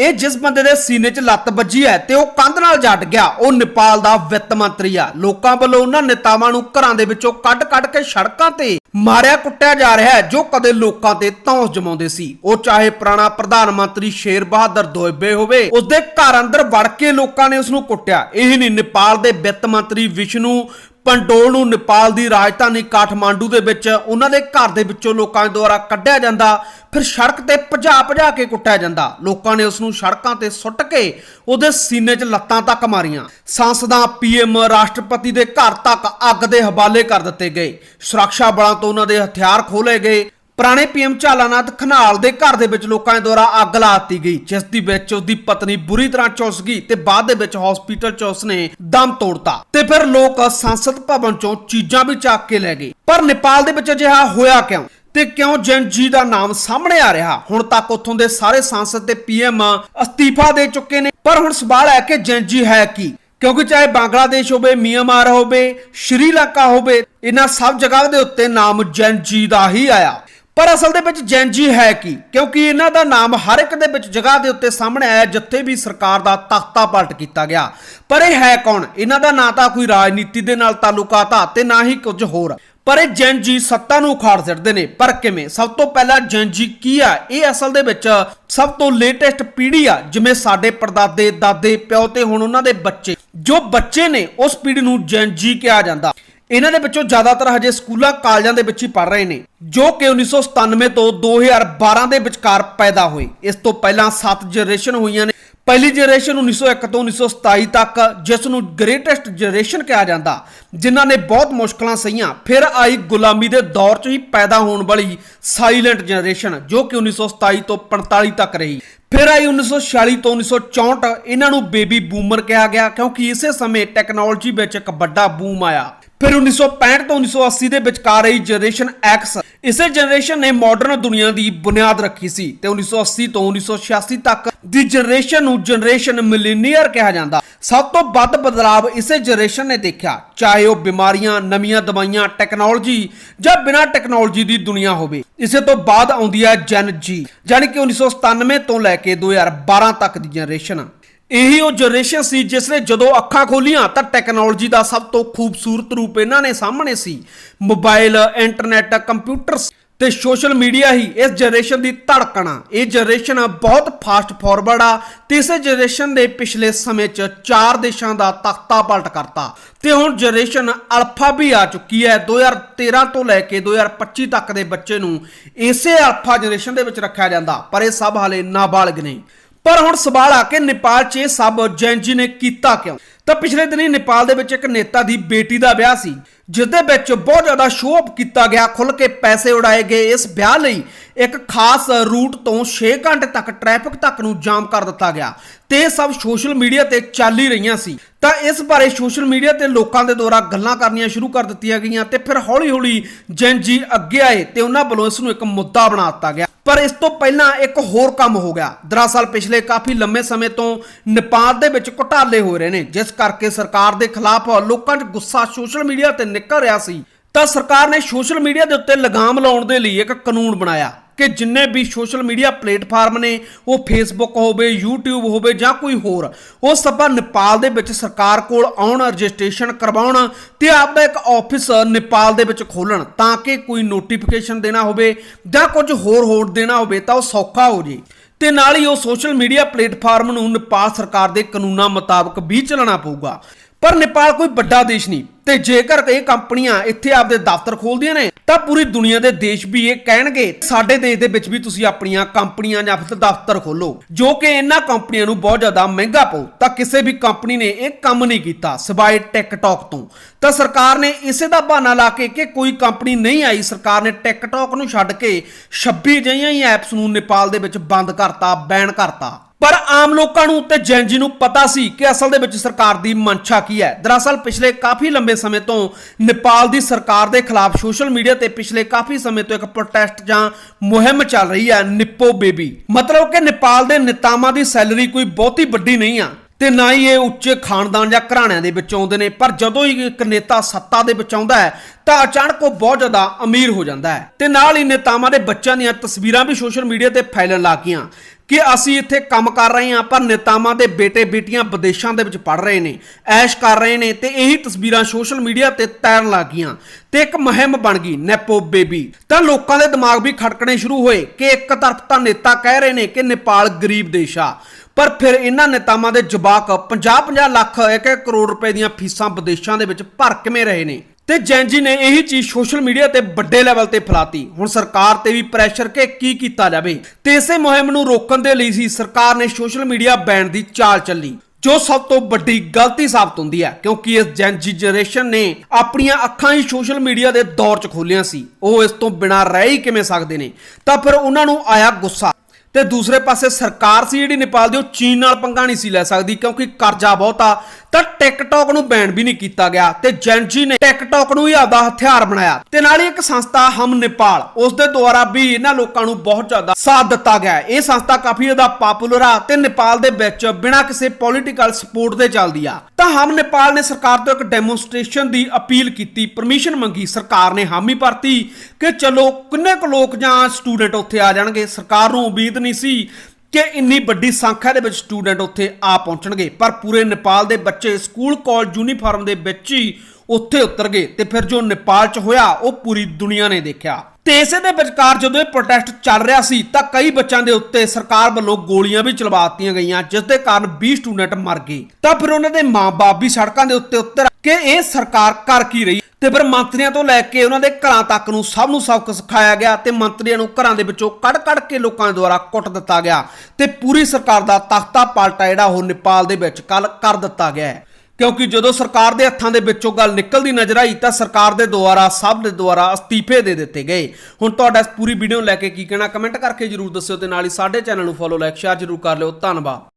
ਇਹ ਜਿਸ ਬੰਦੇ ਦੇ ਸੀਨੇ 'ਚ ਲੱਤ ਵੱਜੀ ਹੈ ਤੇ ਉਹ ਕੰਧ ਨਾਲ ਜੱਟ ਗਿਆ, ਉਹ ਨੇਪਾਲ ਦਾ ਵਿੱਤ ਮੰਤਰੀ ਆ। ਲੋਕਾਂ ਵੱਲੋਂ ਉਹਨਾਂ ਨੇਤਾਵਾਂ ਨੂੰ ਘਰਾਂ ਦੇ ਵਿੱਚੋਂ ਕੱਢ-ਕੱਢ ਕੇ ਸੜਕਾਂ ਤੇ ਮਾਰਿਆ ਕੁੱਟਿਆ ਜਾ ਰਿਹਾ ਹੈ, ਜੋ ਕਦੇ ਲੋਕਾਂ ਤੇ ਧੌਂਸ ਜਮਾਉਂਦੇ ਸੀ। ਉਹ ਚਾਹੇ ਪੁਰਾਣਾ ਪ੍ਰਧਾਨ ਮੰਤਰੀ ਸ਼ੇਰ ਬਹਾਦਰ ਦੋਇਬੇ ਹੋਵੇ, ਉਸਦੇ ਘਰ ਅੰਦਰ ਵੜ ਕੇ ਲੋਕਾਂ ਨੇ ਉਸ ਨੂੰ ਕੁੱਟਿਆ। ਇਹ ਨਹੀਂ ਨੇਪਾਲ ਦੇ ਵਿੱਤ ਮੰਤਰੀ ਵਿਸ਼ਨੂੰ ਪੰਡੋਲ ਨੂੰ ਨੇਪਾਲ ਦੀ ਰਾਜਧਾਨੀ ਕਾਠਮਾਂਡੂ ਦੇ ਵਿੱਚ ਉਹਨਾਂ ਦੇ ਘਰ ਦੇ ਵਿੱਚੋਂ ਲੋਕਾਂ ਦੁਆਰਾ ਕੱਢਿਆ ਜਾਂਦਾ, ਫਿਰ ਸੜਕ ਤੇ ਭਜਾ ਭਜਾ ਕੇ ਕੁੱਟਿਆ ਜਾਂਦਾ। ਲੋਕਾਂ ਨੇ ਉਸ ਨੂੰ ਸੜਕਾਂ ਤੇ ਸੁੱਟ ਕੇ ਉਹਦੇ ਸੀਨੇ 'ਚ ਲੱਤਾਂ ਤੱਕ ਮਾਰੀਆਂ। ਸੰਸਦਾਂ, ਪੀਐਮ, ਰਾਸ਼ਟਰਪਤੀ ਦੇ ਘਰ ਤੱਕ ਅੱਗ ਦੇ ਹਵਾਲੇ ਕਰ ਦਿੱਤੇ ਗਏ। ਸੁਰੱਖਿਆ ਬਲਾਂ ਤੋਂ ਉਹਨਾਂ ਦੇ ਹਥਿਆਰ ਖੋਲੇ ਗਏ। ਪੁਰਾਣੇ ਪੀਐਮ ਝਾਲਾਨਾਥ ਖਨਾਲ ਦੇ ਘਰ ਦੇ ਵਿੱਚ ਲੋਕਾਂ ਦੇ ਦੁਆਰਾ ਅੱਗ ਲਾ ਦਿੱਤੀ ਗਈ, ਜਿਸ ਦੀ ਵਿੱਚ ਉਹਦੀ ਪਤਨੀ ਬੁਰੀ ਤਰ੍ਹਾਂ ਝੁਲਸ ਗਈ ਤੇ ਬਾਅਦ ਦੇ ਵਿੱਚ ਹਸਪੀਟਲ 'ਚ ਉਸਨੇ ਦਮ ਤੋੜਤਾ। ਤੇ ਫਿਰ ਲੋਕ ਸੰਸਦ ਭਵਨ 'ਚੋਂ ਚੀਜ਼ਾਂ ਵੀ ਚੱਕ ਕੇ ਲੈ ਗਏ। ਪਰ ਨੇਪਾਲ ਦੇ ਵਿੱਚ ਅਜਿਹਾ ਹੋਇਆ ਕਿਉਂ? ਤੇ ਕਿਉਂ ਜੈਨ ਜੀ ਦਾ ਨਾਮ ਸਾਹਮਣੇ ਆ ਰਿਹਾ? ਹੁਣ ਤੱਕ ਉੱਥੋਂ ਦੇ ਸਾਰੇ ਸੰਸਦ ਤੇ ਪੀਐਮ ਅਸਤੀਫਾ ਦੇ ਚੁੱਕੇ ਨੇ। ਪਰ ਹੁਣ ਸਵਾਲ ਹੈ ਕਿ ਜੈਨ ਜੀ ਹੈ ਕੀ? ਕਿਉਂਕਿ ਚਾਹੇ ਬੰਗਲਾਦੇਸ਼ ਹੋਵੇ, ਮੀਆਂਮਾਰ ਹੋਵੇ, ਸ਼੍ਰੀਲੰਕਾ ਹੋਵੇ, ਇਹਨਾਂ ਸਭ ਜਗ੍ਹਾ ਦੇ ਉੱਤੇ ਨਾਮ ਜੈਨ ਜੀ ਦਾ ਹੀ ਆਇਆ। ਪਰ ਅਸਲ ਦੇ ਵਿੱਚ ਜੈਨ ਜੀ ਹੈ ਕੀ? ਕਿਉਂਕਿ ਇਹਨਾਂ ਦਾ ਨਾਮ ਹਰ ਇੱਕ ਦੇ ਵਿੱਚ ਜਗ੍ਹਾ ਦੇ ਉੱਤੇ ਸਾਹਮਣੇ ਆਇਆ, ਜਿੱਥੇ ਵੀ ਸਰਕਾਰ ਦਾ ਤਖਤਾ ਪਲਟ ਕੀਤਾ ਗਿਆ। ਪਰ ਇਹ ਹੈ ਕੌਣ? ਇਹਨਾਂ ਦਾ ਨਾ ਤਾਂ ਕੋਈ ਰਾਜਨੀਤੀ ਦੇ ਨਾਲ ਤਾਲੁਕਾਤ ਆ ਤੇ ਨਾ ਹੀ ਕੁਝ ਹੋਰ। ਪਰ ਇਹ ਜੈਨ ਜੀ ਸੱਤਾ ਨੂੰ ਉਖਾੜ ਸਿੱਟਦੇ ਨੇ। ਪਰ ਕਿਵੇਂ? ਸਭ ਤੋਂ ਪਹਿਲਾਂ ਜੈਨ ਜੀ ਕੀ ਆ? ਇਹ ਅਸਲ ਦੇ ਵਿੱਚ ਸਭ ਤੋਂ ਲੇਟੈਸਟ ਪੀੜ੍ਹੀ ਆ, ਜਿਵੇਂ ਸਾਡੇ ਪਰਦਾਦੇ ਦਾਦੇ, ਪਿਓ ਤੇ ਹੁਣ ਉਹਨਾਂ ਦੇ ਬੱਚੇ। ਜੋ ਬੱਚੇ ਨੇ, ਉਸ ਪੀੜ੍ਹੀ ਨੂੰ ਜੈਨ ਜੀ ਕਿਹਾ ਜਾਂਦਾ। ਇਹਨਾਂ ਦੇ ਵਿੱਚੋਂ ਜ਼ਿਆਦਾਤਰ ਹਜੇ ਸਕੂਲਾਂ, ਕਾਲਜਾਂ ਦੇ ਵਿੱਚ ਹੀ ਪੜ ਰਹੇ ਨੇ, ਜੋ ਕਿ 1997 ਤੋਂ 2012 ਦੇ ਵਿਚਕਾਰ ਪੈਦਾ ਹੋਏ। ਇਸ ਤੋਂ ਪਹਿਲਾਂ 7 ਜਨਰੇਸ਼ਨ ਹੋਈਆਂ ਨੇ। ਪਹਿਲੀ ਜਨਰੇਸ਼ਨ 1901 ਤੋਂ 1927 ਤੱਕ, ਜਿਸ ਨੂੰ ਗ੍ਰੇਟੈਸਟ ਜਨਰੇਸ਼ਨ ਕਿਹਾ ਜਾਂਦਾ, ਜਿਨ੍ਹਾਂ ਨੇ ਬਹੁਤ ਮੁਸ਼ਕਲਾਂ ਸਹੀਆਂ, ਫਿਰ ਆਈ ਗੁਲਾਮੀ ਦੇ ਦੌਰ 'ਚ ਹੀ ਪੈਦਾ ਹੋਣ ਵਾਲੀ ਸਾਇਲੈਂਟ ਜਨਰੇਸ਼ਨ ਜੋ ਕਿ 1927 ਤੋਂ 45 ਤੱਕ ਰਹੀ। ਫਿਰ ਆਈ 1946 ਤੋਂ 1964 ਇਹਨਾਂ ਨੂੰ ਬੇਬੀ ਬੂਮਰ ਕਿਹਾ ਗਿਆ, ਕਿਉਂਕਿ ਇਸੇ ਸਮੇਂ ਟੈਕਨੋਲੋਜੀ ਵਿੱਚ ਇੱਕ ਵੱਡਾ ਬੂਮ ਆਇਆ। ਫਿਰ 1965 ਤੋਂ 1980 ਦੇ ਵਿਚਕਾਰ ਆਈ ਜਨਰੇਸ਼ਨ X ਇਸੇ ਜਨਰੇਸ਼ਨ ਨੇ ਮਾਡਰਨ ਦੁਨੀਆ ਦੀ ਬੁਨਿਆਦ ਰੱਖੀ ਸੀ ਤੇ 1980 ਤੋਂ 1986 ਤੱਕ ਦੀ ਜਨਰੇਸ਼ਨ ਨੂੰ ਜਨਰੇਸ਼ਨ ਮਿਲੀਨੀਅਰ ਕਿਹਾ ਜਾਂਦਾ। ਸਭ ਤੋਂ ਵੱਧ ਬਦਲਾਵ ਇਸੇ ਜਨਰੇਸ਼ਨ ਨੇ ਦੇਖਿਆ, ਚਾਹੇ ਉਹ ਬਿਮਾਰੀਆਂ, ਨਵੀਆਂ ਦਵਾਈਆਂ ਟੈਕਨੋਲੋਜੀ ਜਾਂ ਬਿਨਾਂ ਟੈਕਨੋਲੋਜੀ ਦੀ ਦੁਨੀਆ ਹੋਵੇ। ਇਸੇ ਤੋਂ ਬਾਅਦ ਆਉਂਦੀ ਹੈ ਜਨ ਜੀ ਯਾਨੀ ਕਿ 1997 ਤੋਂ ਲੈ ਕੇ 2012 ਤੱਕ ਦੀ ਜਨਰੇਸ਼ਨ ਇਹੀ ਉਹ ਜਨਰੇਸ਼ਨ ਸੀ ਜਿਸ ਨੇ ਜਦੋਂ ਅੱਖਾਂ ਖੋਲੀਆਂ ਤਾਂ ਟੈਕਨੋਲੋਜੀ ਦਾ ਸਭ ਤੋਂ ਖੂਬਸੂਰਤ ਰੂਪ ਇਹਨਾਂ ਨੇ ਸਾਹਮਣੇ ਸੀ। ਮੋਬਾਈਲ, ਇੰਟਰਨੈਟ ਕੰਪਿਊਟਰ ਤੇ ਸੋਸ਼ਲ ਮੀਡੀਆ ਹੀ ਇਸ ਜਨਰੇਸ਼ਨ ਦੀ ਧੜਕਣ ਆ। ਇਹ ਜਨਰੇਸ਼ਨ ਬਹੁਤ ਫਾਸਟ ਫਾਰਵਰਡ ਆ ਤੇ ਇਸੇ ਜਨਰੇਸ਼ਨ ਦੇ ਪਿਛਲੇ ਸਮੇਂ 'ਚ ਚਾਰ ਦੇਸ਼ਾਂ ਦਾ ਤਖਤਾ ਪਲਟ ਕਰਤਾ। ਤੇ ਹੁਣ ਜਨਰੇਸ਼ਨ ਅਲਫਾ ਵੀ ਆ ਚੁੱਕੀ ਹੈ। 2013 ਤੋਂ ਲੈ ਕੇ 2025 ਤੱਕ ਦੇ ਬੱਚੇ ਨੂੰ ਇਸੇ ਅਲਫਾ ਜਨਰੇਸ਼ਨ ਦੇ ਵਿੱਚ ਰੱਖਿਆ ਜਾਂਦਾ, ਪਰ ਇਹ ਸਭ ਹਾਲੇ ਨਾਬਾਲਗ ਨੇ ਪਰ ਹੁਣ ਸਵਾਲ ਆ ਕੇ ਨੇਪਾਲ 'ਚ ਇਹ ਸਭ ਜੈਨ ਜੀ ਨੇ ਕੀਤਾ ਕਿਉਂ? ਤਾਂ ਪਿਛਲੇ ਦਿਨੀ ਨੇਪਾਲ ਦੇ ਵਿੱਚ ਇੱਕ ਨੇਤਾ ਦੀ ਬੇਟੀ ਦਾ ਵਿਆਹ ਸੀ ਜਿਸ ਦੇ ਵਿੱਚ ਬਹੁਤ ਜ਼ਿਆਦਾ ਸ਼ੋਅ ਕੀਤਾ ਗਿਆ ਖੁੱਲ ਕੇ ਪੈਸੇ ਉਡਾਏ ਗਏ। ਇਸ ਵਿਆਹ ਲਈ ਇੱਕ ਖਾਸ ਰੂਟ ਤੋਂ 6 ਘੰਟੇ ਤੱਕ ਟ੍ਰੈਫਿਕ ਤੱਕ ਨੂੰ ਜਾਮ ਕਰ ਦਿੱਤਾ ਗਿਆ ਤੇ ਇਹ ਸਭ ਸੋਸ਼ਲ ਮੀਡੀਆ ਤੇ ਚੱਲ ਹੀ ਰਹੀਆਂ ਸੀ। ਤਾਂ ਇਸ ਬਾਰੇ ਸੋਸ਼ਲ ਮੀਡੀਆ ਤੇ ਲੋਕਾਂ ਦੇ ਦੁਆਰਾ ਗੱਲਾਂ ਕਰਨੀਆਂ ਸ਼ੁਰੂ ਕਰ ਦਿੱਤੀਆਂ ਗਈਆਂ ਤੇ ਫਿਰ ਹੌਲੀ-ਹੌਲੀ ਜੈਨ ਜੀ ਅੱਗੇ ਆਏ ਤੇ ਉਹਨਾਂ ਵੱਲੋਂ ਇਸ ਨੂੰ ਇੱਕ ਮੁੱਦਾ ਬਣਾ ਦਿੱਤਾ ਗਿਆ। ਪਰ ਇਸ ਤੋਂ ਪਹਿਲਾਂ ਇੱਕ ਹੋਰ ਕੰਮ ਹੋ ਗਿਆ। ਦਰਅਸਲ ਪਿਛਲੇ ਕਾਫੀ ਲੰਮੇ ਸਮੇਂ ਤੋਂ ਨੇਪਾਲ ਦੇ ਵਿੱਚ ਘੁਟਾਲੇ ਹੋ ਰਹੇ ਨੇ, ਜਿਸ ਕਰਕੇ ਸਰਕਾਰ ਦੇ ਖਿਲਾਫ ਲੋਕਾਂ 'ਚ ਗੁੱਸਾ ਸੋਸ਼ਲ ਮੀਡੀਆ ਤੇ ਨਿਕਲ ਰਿਹਾ ਸੀ। ਤਾਂ ਸਰਕਾਰ ਨੇ ਸੋਸ਼ਲ ਮੀਡੀਆ ਦੇ ਉੱਤੇ ਲਗਾਮ ਲਾਉਣ ਦੇ ਲਈ ਇੱਕ ਕਾਨੂੰਨ ਬਣਾਇਆ। ਕਿ ਜਿੰਨੇ ਵੀ ਸੋਸ਼ਲ ਮੀਡੀਆ ਪਲੇਟਫਾਰਮ ਨੇ, ਉਹ ਫੇਸਬੁੱਕ ਹੋਵੇ, YouTube ਹੋਵੇ ਜਾਂ ਕੋਈ ਹੋਰ, ਉਹ ਸਭਾ ਨੇਪਾਲ ਦੇ ਵਿੱਚ ਸਰਕਾਰ ਕੋਲ ਆਉਣ, ਰਜਿਸਟ੍ਰੇਸ਼ਨ ਕਰਵਾਉਣ ਤੇ ਆਪਦਾ ਇੱਕ ਆਫਿਸ ਨੇਪਾਲ ਦੇ ਵਿੱਚ ਖੋਲਣ ਤਾਂ ਕਿ ਕੋਈ ਨੋਟੀਫਿਕੇਸ਼ਨ ਦੇਣਾ ਹੋਵੇ ਜਾਂ ਕੁਝ ਹੋਰ ਹੋਰ ਦੇਣਾ ਹੋਵੇ ਤਾਂ ਉਹ ਸੌਖਾ ਹੋ ਜੇ। ਤੇ ਨਾਲ ਹੀ ਉਹ ਸੋਸ਼ਲ ਮੀਡੀਆ ਪਲੇਟਫਾਰਮ ਨੂੰ ਨੇਪਾਲ ਸਰਕਾਰ ਦੇ ਕਾਨੂੰਨਾਂ ਮੁਤਾਬਕ ਵੀ ਚੱਲਣਾ ਪਊਗਾ। ਪਰ ਨੇਪਾਲ ਕੋਈ ਵੱਡਾ ਦੇਸ਼ ਨਹੀਂ ਤੇ ਜੇਕਰ ਇਹ ਕੰਪਨੀਆਂ ਇੱਥੇ ਆਪਦੇ ਦਫ਼ਤਰ ਖੋਲਦੀਆਂ ਨੇ, ਤਾਂ ਪੂਰੀ ਦੁਨੀਆ ਦੇ ਦੇਸ਼ ਵੀ ਇਹ ਕਹਿਣਗੇ, ਸਾਡੇ ਦੇਸ਼ ਦੇ ਵਿੱਚ ਵੀ ਤੁਸੀਂ ਆਪਣੀਆਂ ਕੰਪਨੀਆਂ ਜਾਂ ਫਿਰ ਦਫ਼ਤਰ ਖੋਲੋ, ਜੋ ਕਿ ਇਹਨਾਂ ਕੰਪਨੀਆਂ ਨੂੰ ਬਹੁਤ ਜ਼ਿਆਦਾ ਮਹਿੰਗਾ ਪਊ ਤਾਂ ਕਿਸੇ ਵੀ ਕੰਪਨੀ ਨੇ ਇਹ ਕੰਮ ਨਹੀਂ ਕੀਤਾ, ਸਿਵਾਏ ਟਿਕਟੌਕ ਤੋਂ। ਤਾਂ ਸਰਕਾਰ ਨੇ ਇਸੇ ਦਾ ਬਹਾਨਾ ਲਾ ਕੇ ਕਿ ਕੋਈ ਕੰਪਨੀ ਨਹੀਂ ਆਈ, ਸਰਕਾਰ ਨੇ ਟਿਕਟੌਕ ਨੂੰ ਛੱਡ ਕੇ 26 ਜਿਹੀਆਂ ਹੀ ਐਪਸ ਨੂੰ ਨੇਪਾਲ ਦੇ ਵਿੱਚ ਬੰਦ ਕਰਤਾ, ਬੈਨ ਕਰਤਾ। ਪਰ ਆਮ ਲੋਕਾਂ ਨੂੰ ਤੇ ਜੈਨਜੀ ਨੂੰ ਪਤਾ ਸੀ ਕਿ ਅਸਲ ਦੇ ਵਿੱਚ ਸਰਕਾਰ ਦੀ ਮਨਸ਼ਾ ਕੀ ਹੈ। ਦਰਅਸਲ ਪਿਛਲੇ ਕਾਫੀ ਲੰਬੇ ਸਮੇਂ ਤੋਂ ਨੇਪਾਲ ਦੀ ਸਰਕਾਰ ਦੇ ਖਿਲਾਫ ਸੋਸ਼ਲ ਮੀਡੀਆ ਤੇ ਪਿਛਲੇ ਕਾਫੀ ਸਮੇਂ ਤੋਂ ਇੱਕ ਪ੍ਰੋਟੈਸਟ ਜਾਂ ਮੁਹਿੰਮ ਚੱਲ ਰਹੀ ਹੈ ਨਿੱਪੋ ਬੇਬੀ। ਮਤਲਬ ਕਿ ਨੇਪਾਲ ਦੇ ਨੇਤਾਵਾਂ ਦੀ ਸੈਲਰੀ ਕੋਈ ਬਹੁਤੀ ਵੱਡੀ ਨਹੀਂ ਆ ਤੇ ਨਾ ਹੀ ਇਹ ਉੱਚੇ ਖਾਨਦਾਨ ਜਾਂ ਘਰਾਣਿਆਂ ਦੇ ਵਿੱਚ ਆਉਂਦੇ ਨੇ। ਪਰ ਜਦੋਂ ਹੀ ਇੱਕ ਨੇਤਾ ਸੱਤਾ ਦੇ ਵਿੱਚ ਆਉਂਦਾ ਹੈ ਤਾਂ ਅਚਾਨਕ ਉਹ ਬਹੁਤ ਜ਼ਿਆਦਾ ਅਮੀਰ ਹੋ ਜਾਂਦਾ ਹੈ। ਤੇ ਨਾਲ ਹੀ ਨੇਤਾਵਾਂ ਦੇ ਬੱਚਿਆਂ ਦੀਆਂ ਤਸਵੀਰਾਂ ਵੀ ਸੋਸ਼ਲ ਮੀਡੀਆ ਤੇ ਫੈਲਣ ਲੱਗ ਗਈਆਂ ਕਿ ਅਸੀਂ ਇੱਥੇ ਕੰਮ ਕਰ ਰਹੇ ਹਾਂ, ਪਰ ਨੇਤਾਵਾਂ ਦੇ ਬੇਟੇ ਬੇਟੀਆਂ ਵਿਦੇਸ਼ਾਂ ਦੇ ਵਿੱਚ ਪੜ ਰਹੇ ਨੇ, ਐਸ਼ ਕਰ ਰਹੇ ਨੇ ਤੇ ਇਹੀ ਤਸਵੀਰਾਂ ਸੋਸ਼ਲ ਮੀਡੀਆ ਤੇ ਤੈਰਨ ਲੱਗ ਗਈਆਂ ਤੇ ਇੱਕ ਮੁਹਿੰਮ ਬਣ ਗਈ, ਨੈਪੋ ਬੇਬੀ। ਤਾਂ ਲੋਕਾਂ ਦੇ ਦਿਮਾਗ ਵੀ ਖੜਕਣੇ ਸ਼ੁਰੂ ਹੋਏ ਕਿ ਇੱਕ ਤਰਫ ਤਾਂ ਨੇਤਾ ਕਹਿ ਰਹੇ ਨੇ ਕਿ ਨੇਪਾਲ ਗਰੀਬ ਦੇਸ਼ ਆ, ਪਰ ਫਿਰ ਇਹਨਾਂ ਨੇਤਾਵਾਂ ਦੇ ਜਵਾਕ 50-50 ਲੱਖ ਇੱਕ ਕਰੋੜ ਰੁਪਏ ਦੀਆਂ ਫੀਸਾਂ ਵਿਦੇਸ਼ਾਂ ਦੇ ਵਿੱਚ ਭਰ ਕਿਵੇਂ ਰਹੇ ਨੇ? ਤੇ ਜੈਨਜੀ ਨੇ ਇਹੀ ਚੀਜ਼ ਸੋਸ਼ਲ ਮੀਡੀਆ ਤੇ ਵੱਡੇ ਲੈਵਲ ਤੇ ਫੈਲਾਤੀ। ਹੁਣ ਸਰਕਾਰ ਤੇ ਵੀ ਪ੍ਰੈਸ਼ਰ ਕਿ ਕੀ ਕੀਤਾ ਜਾਵੇ। ਤੇ ਇਸੇ ਮੁਹਿੰਮ ਨੂੰ ਰੋਕਣ ਦੇ ਲਈ ਸੀ, ਸਰਕਾਰ ਨੇ ਸੋਸ਼ਲ ਮੀਡੀਆ ਬੈਨ ਦੀ ਚਾਲ ਚੱਲੀ, ਜੋ ਸਭ ਤੋਂ ਵੱਡੀ ਗਲਤੀ ਸਾਬਤ ਹੁੰਦੀ ਹੈ, ਕਿਉਂਕਿ ਇਸ ਜੈਨਜੀ ਜਨਰੇਸ਼ਨ ਨੇ ਆਪਣੀਆਂ ਅੱਖਾਂ ਹੀ ਸੋਸ਼ਲ ਮੀਡੀਆ ਦੇ ਦੌਰ 'ਚ ਖੋਲੀਆਂ ਸੀ। ਉਹ ਇਸ ਤੋਂ ਬਿਨਾਂ ਰਹਿ ਹੀ ਕਿਵੇਂ ਸਕਦੇ ਨੇ? ਤਾਂ ਫਿਰ ਉਹਨਾਂ ਨੂੰ ਆਇਆ ਗੁੱਸਾ। ਤੇ ਦੂਸਰੇ ਪਾਸੇ ਸਰਕਾਰ ਸੀ ਜਿਹੜੀ ਨੇਪਾਲ ਦੀ, ਉਹ ਚੀਨ ਨਾਲ ਪੰਗਾ ਨਹੀਂ ਸੀ ਲੈ ਸਕਦੀ ਕਿਉਂਕਿ ਕਰਜ਼ਾ ਬਹੁਤਾ, ਤਾਂ ਟਿਕਟੌਕ ਨੂੰ ਬੈਨ ਵੀ ਨਹੀਂ ਕੀਤਾ ਗਿਆ ਤੇ ਜੈਨਜੀ ਨੇ ਟਿਕਟੌਕ ਨੂੰ ਹੀ ਆਪਦਾ ਹਥਿਆਰ ਬਣਾਇਆ। ਤੇ ਨਾਲ ਹੀ ਇੱਕ ਸੰਸਥਾ, ਹਮ ਨੇਪਾਲ, ਉਸ ਦੇ ਦੁਆਰਾ ਵੀ ਇਹਨਾਂ ਲੋਕਾਂ ਨੂੰ ਬਹੁਤ ਜ਼ਿਆਦਾ ਸਾਥ ਦਿੱਤਾ ਗਿਆ ਇਹ ਸੰਸਥਾ ਕਾਫੀ ਜ਼ਿਆਦਾ ਪਪੂਲਰ ਆ ਤੇ ਨੇਪਾਲ ਦੇ ਵਿੱਚ ਬਿਨਾਂ ਕਿਸੇ ਪੋਲੀਟੀਕਲ ਸਪੋਰਟ ਦੇ ਚੱਲਦੀ ਆ। ਤਾਂ ਹਮ ਨੇਪਾਲ ਨੇ ਸਰਕਾਰ ਤੋਂ ਇੱਕ ਡੈਮੋਨਸਟ੍ਰੇਸ਼ਨ ਦੀ ਅਪੀਲ ਕੀਤੀ ਪਰਮਿਸ਼ਨ ਮੰਗੀ। ਸਰਕਾਰ ਨੇ ਹਾਮੀ ਭਰਤੀ ਕਿ ਚਲੋ ਕਿੰਨੇ ਕੁ ਲੋਕ ਜਾਂ ਸਟੂਡੈਂਟ ਉੱਥੇ ਆ ਜਾਣਗੇ। ਸਰਕਾਰ ਨੂੰ ਉਮੀਦ ਨਹੀਂ ਸੀ ਕਿ ਇੰਨੀ ਵੱਡੀ ਸੰਖਿਆ ਦੇ ਵਿੱਚ ਸਟੂਡੈਂਟ ਉੱਥੇ ਆ ਪਹੁੰਚਣਗੇ। ਪਰ ਪੂਰੇ ਨੇਪਾਲ ਦੇ ਬੱਚੇ ਸਕੂਲ, ਕਾਲਜ, ਯੂਨੀਫਾਰਮ ਦੇ ਵਿੱਚ ਹੀ ਉੱਥੇ ਉਤਰ ਗਏ ਤੇ ਫਿਰ ਜੋ ਨੇਪਾਲ 'ਚ ਹੋਇਆ, ਉਹ ਪੂਰੀ ਦੁਨੀਆ ਨੇ ਦੇਖਿਆ। ਤੇ ਇਸੇ ਦੇ ਵਿਚਕਾਰ ਜਦੋਂ ਇਹ ਪ੍ਰੋਟੈਸਟ ਚੱਲ ਰਿਹਾ ਸੀ ਤਾਂ ਕਈ ਬੱਚਿਆਂ ਦੇ ਉੱਤੇ ਸਰਕਾਰ ਵੱਲੋਂ ਗੋਲੀਆਂ ਵੀ ਚਲਵਾ ਦਿੱਤੀਆਂ ਗਈਆਂ, ਜਿਸ ਦੇ ਕਾਰਨ 20 ਸਟੂਡੈਂਟ ਮਰ ਗਏ। ਤਾਂ ਫਿਰ ਉਹਨਾਂ ਦੇ ਮਾਪੇ ਵੀ ਸੜਕਾਂ ਦੇ ਉੱਤੇ ਉਤਰ ਕਿ ਇਹ ਸਰਕਾਰ ਕਰ ਕੀ ਰਹੀ? ਤੇ ਫਿਰ ਮੰਤਰੀਆਂ ਤੋਂ ਲੈ ਕੇ ਉਹਨਾਂ ਦੇ ਘਰਾਂ ਤੱਕ ਨੂੰ ਸਭ ਨੂੰ ਸਬਕ ਸਿਖਾਇਆ ਗਿਆ ਤੇ ਮੰਤਰੀਆਂ ਨੂੰ ਘਰਾਂ ਦੇ ਵਿੱਚੋਂ ਕੱਢ-ਕੱਢ ਕੇ ਲੋਕਾਂ ਦੁਆਰਾ ਕੁੱਟ ਦਿੱਤਾ ਗਿਆ ਤੇ ਪੂਰੀ ਸਰਕਾਰ ਦਾ ਤਖਤਾ ਪਲਟਾ ਜਿਹੜਾ ਉਹ ਨੇਪਾਲ ਦੇ ਵਿੱਚ ਕੱਲ ਕਰ ਦਿੱਤਾ ਗਿਆ ਹੈ। ਕਿਉਂਕਿ ਜਦੋਂ ਸਰਕਾਰ ਦੇ ਹੱਥਾਂ ਦੇ ਵਿੱਚੋਂ ਗੱਲ ਨਿਕਲਦੀ ਨਜ਼ਰ ਆਈ ਤਾਂ ਸਰਕਾਰ ਦੇ ਦੁਆਰਾ, ਸਭ ਦੇ ਦੁਆਰਾ ਅਸਤੀਫੇ ਦੇ ਦਿੱਤੇ ਗਏ। ਹੁਣ ਤੁਹਾਡਾ ਇਸ ਪੂਰੀ ਵੀਡੀਓ ਨੂੰ ਲੈ ਕੇ ਕੀ ਕਹਿਣਾ? ਕਮੈਂਟ ਕਰਕੇ ਜਰੂਰ ਦੱਸਿਓ ਤੇ ਨਾਲ ਹੀ ਸਾਡੇ ਚੈਨਲ ਨੂੰ ਫੋਲੋ ਲਾਈਕ ਸ਼ੇਅਰ ਜਰੂਰ ਕਰ ਲਿਓ। ਧੰਨਵਾਦ।